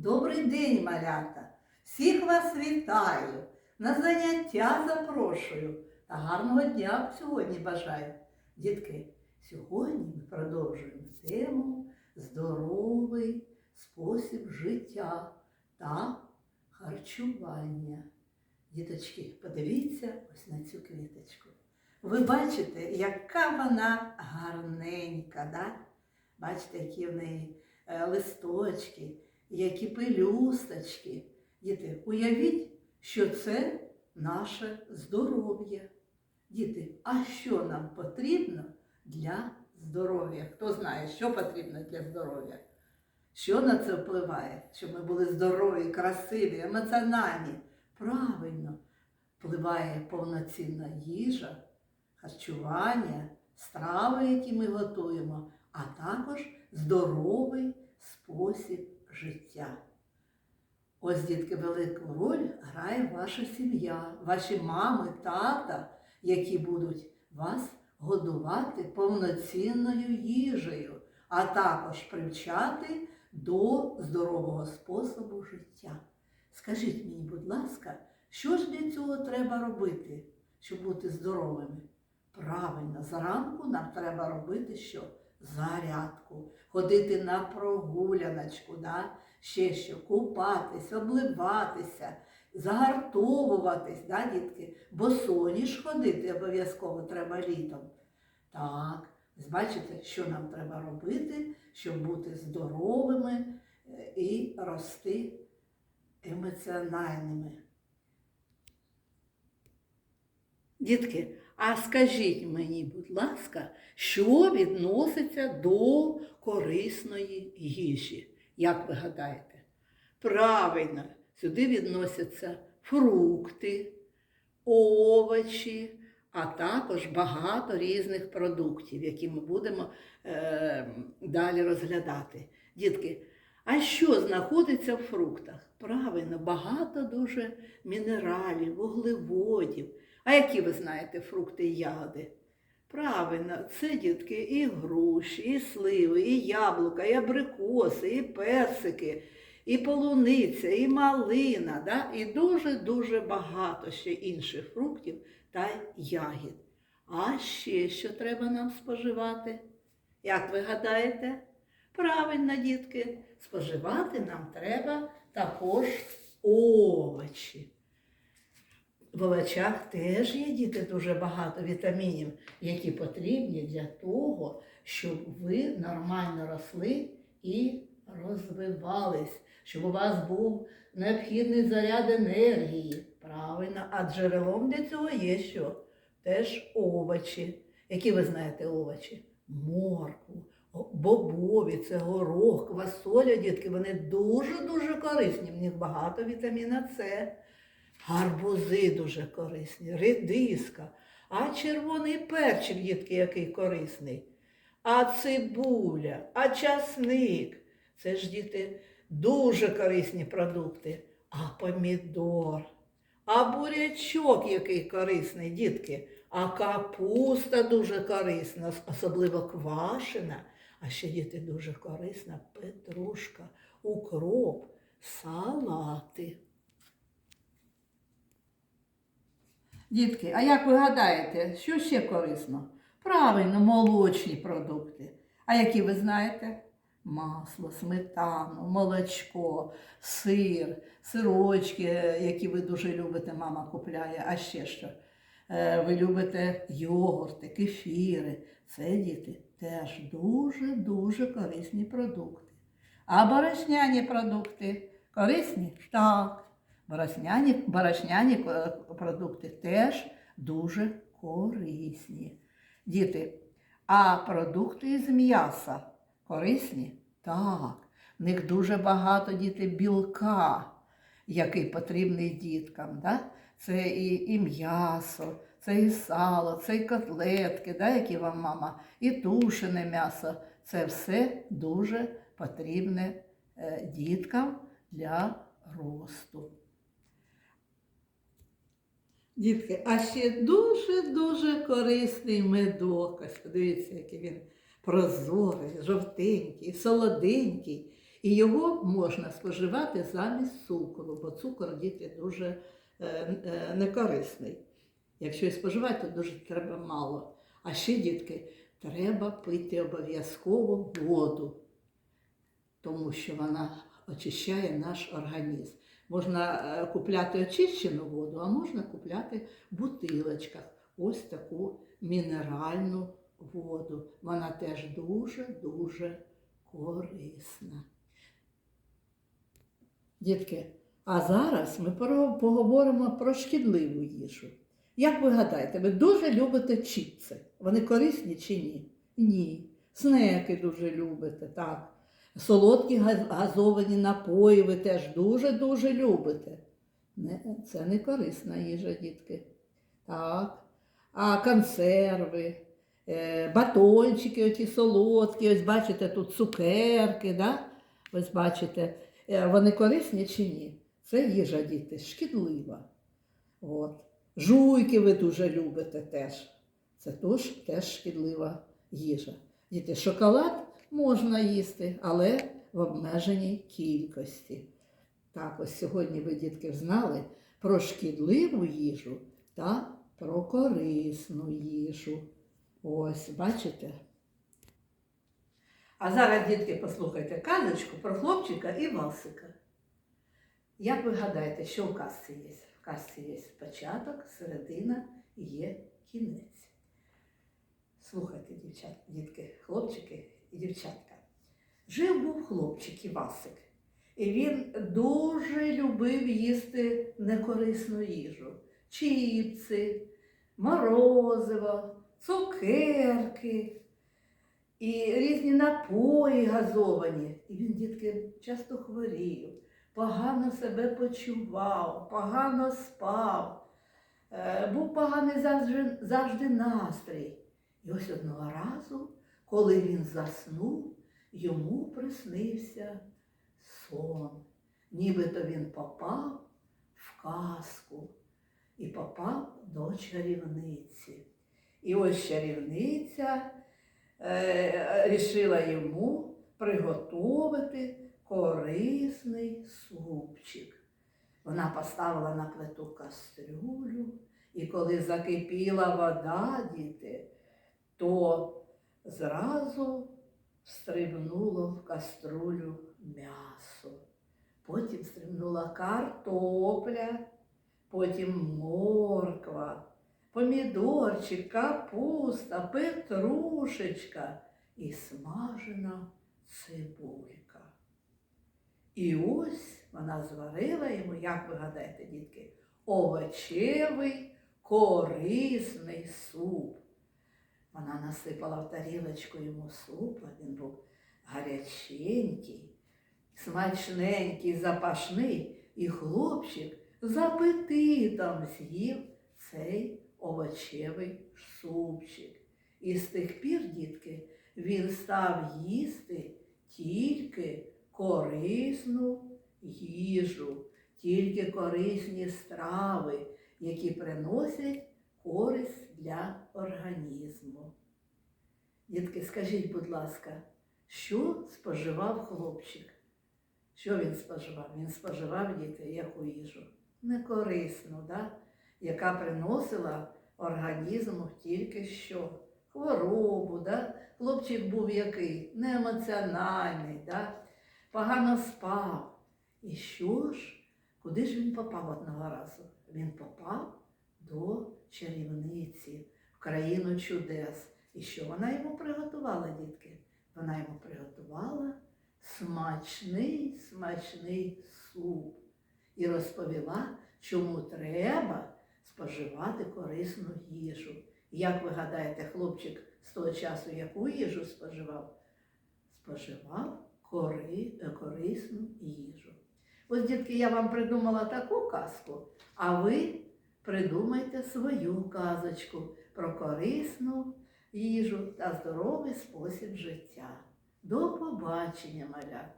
Добрий день, малята! Всіх вас вітаю! На заняття запрошую та гарного дня сьогодні бажаю. Дітки, сьогодні ми продовжуємо тему здоровий спосіб життя та харчування. Діточки, подивіться ось на цю квіточку. Ви бачите, яка вона гарненька, да? Бачите, які в неї е, листочки, які пелюсточки. Діти, уявіть, що це наше здоров'я. Діти, а що нам потрібно для здоров'я? Хто знає, що потрібно для здоров'я? Що на це впливає? Щоб ми були здорові, красиві, емоціональні? Правильно, впливає повноцінна їжа, харчування, страви, які ми готуємо, а також здоровий спосіб життя. Ось, дітки, велику роль грає ваша сім'я, ваші мами, тата, які будуть вас годувати повноцінною їжею, а також привчати до здорового способу життя. Скажіть мені, будь ласка, що ж для цього треба робити, щоб бути здоровими? Правильно, зранку нам треба робити що? Зарядку, ходити на прогуляночку, да? ще що, купатись, обливатися, загартовуватись, да, дітки? Бо соніш ходити обов'язково треба літом. Так, бачите, що нам треба робити, щоб бути здоровими е, і рости емоціональними. Дітки, а скажіть мені, будь ласка, що відноситься до корисної їжі? Як ви гадаєте? Правильно, сюди відносяться фрукти, овочі, а також багато різних продуктів, які ми будемо е, далі розглядати. Дітки, а що знаходиться в фруктах? Правильно, багато дуже мінералів, вуглеводів. А які ви знаєте фрукти і ягоди? Правильно, це дітки і груші, і сливи, і яблука, і абрикоси, і персики, і полуниця, і малина, да? і дуже-дуже багато ще інших фруктів та ягід. А ще що треба нам споживати? Як ви гадаєте? Правильно, дітки, споживати нам треба також овочі. В овочах теж є діти дуже багато вітамінів, які потрібні для того, щоб ви нормально росли і розвивались, щоб у вас був необхідний заряд енергії. Правильно, а джерелом для цього є що? Теж овочі. Які ви знаєте овочі? Моркву, бобові, це горох, квасоля, дітки, вони дуже-дуже корисні. В них багато вітаміна С. Гарбузи дуже корисні, редиска, а червоний перчик, дітки, який корисний, а цибуля, а часник. Це ж діти дуже корисні продукти. А помідор, а бурячок, який корисний, дітки, а капуста дуже корисна, особливо квашена. А ще діти дуже корисна петрушка, укроп, салати. Дітки, а як ви гадаєте, що ще корисно? Правильно, молочні продукти. А які ви знаєте? Масло, сметану, молочко, сир, сирочки, які ви дуже любите, мама купляє, а ще що? Е, Ви любите йогурти, кефіри. Це діти теж дуже-дуже корисні продукти. А борошняні продукти корисні? Так. Борошняні, борошняні е, продукти теж дуже корисні. Діти, а продукти із м'яса корисні? Так. В них дуже багато діти білка, який потрібний діткам. Да? Це і, і м'ясо, це і сало, це і котлетки, да, які вам мама, і тушене м'ясо. Це все дуже потрібне е, діткам для росту. Дітки, а ще дуже-дуже корисний медок. Ось подивіться, який він прозорий, жовтенький, солоденький. І його можна споживати замість цукру, бо цукор діти дуже е, е, некорисний. Якщо і споживати, то дуже треба мало. А ще, дітки, треба пити обов'язково воду, тому що вона очищає наш організм. Можна е, купляти очищену воду, а можна купляти в бутилочках ось таку мінеральну воду. Вона теж дуже-дуже корисна. Дітки, а зараз ми поговоримо про шкідливу їжу. Як ви гадаєте, ви дуже любите чіпси? Вони корисні чи ні? Ні. Снеки дуже любите, так. Солодкі газовані напої ви теж дуже-дуже любите. Не, це не корисна їжа, дітки. Так. А консерви, е, батончики оті солодкі, ось бачите, тут цукерки, да? ось бачите, Е, вони корисні чи ні? Це їжа, діти, шкідлива. От. Жуйки ви дуже любите теж. Це теж, теж шкідлива їжа. Діти, шоколад можна їсти, але в обмеженій кількості. Так, ось сьогодні ви, дітки, знали про шкідливу їжу та про корисну їжу. Ось, бачите? А зараз, дітки, послухайте казочку про хлопчика і Васика. Як ви гадаєте, що в казці є? В казці є початок, середина і є кінець. Слухайте, дівчат, дітки, хлопчики і дівчатка. Жив був хлопчик Івасик, і він дуже любив їсти некорисну їжу. Чіпси, морозиво, цукерки і різні напої газовані. І він, дітки, часто хворів, погано себе почував, погано спав, е, був поганий завжди, завжди настрій. І ось одного разу, коли він заснув, йому приснився сон. Нібито він попав в казку і попав до чарівниці. І ось чарівниця е, рішила йому приготувати корисний супчик. Вона поставила на плиту кастрюлю, і коли закипіла вода, діти, то зразу стрибнуло в каструлю м'ясо. Потім стрибнула картопля, потім морква, помідорчик, капуста, петрушечка і смажена цибулька. І ось вона зварила йому, як ви гадаєте, дітки, овочевий корисний суп. Вона насипала в тарілочку йому супа, він був гаряченький, смачненький, запашний, і хлопчик з апетитом з'їв цей овочевий супчик. І з тих пір, дітки, він став їсти тільки корисну їжу, тільки корисні страви, які приносять користь для організму. Дітки, скажіть, будь ласка, що споживав хлопчик? Що він споживав? Він споживав діти яку їжу? Некорисну, да? яка приносила організму тільки що хворобу. Да? Хлопчик був який? Неемоціональний, да? погано спав. І що ж? Куди ж він попав одного разу? Він попав до чарівниці, в країну чудес. І що вона йому приготувала, дітки? Вона йому приготувала смачний, смачний суп і розповіла, чому треба споживати корисну їжу. Як ви гадаєте, хлопчик з того часу яку їжу споживав? Споживав кори, е, корисну їжу. Ось, дітки, я вам придумала таку казку, а ви придумайте свою казочку про корисну їжу та здоровий спосіб життя. До побачення, малята!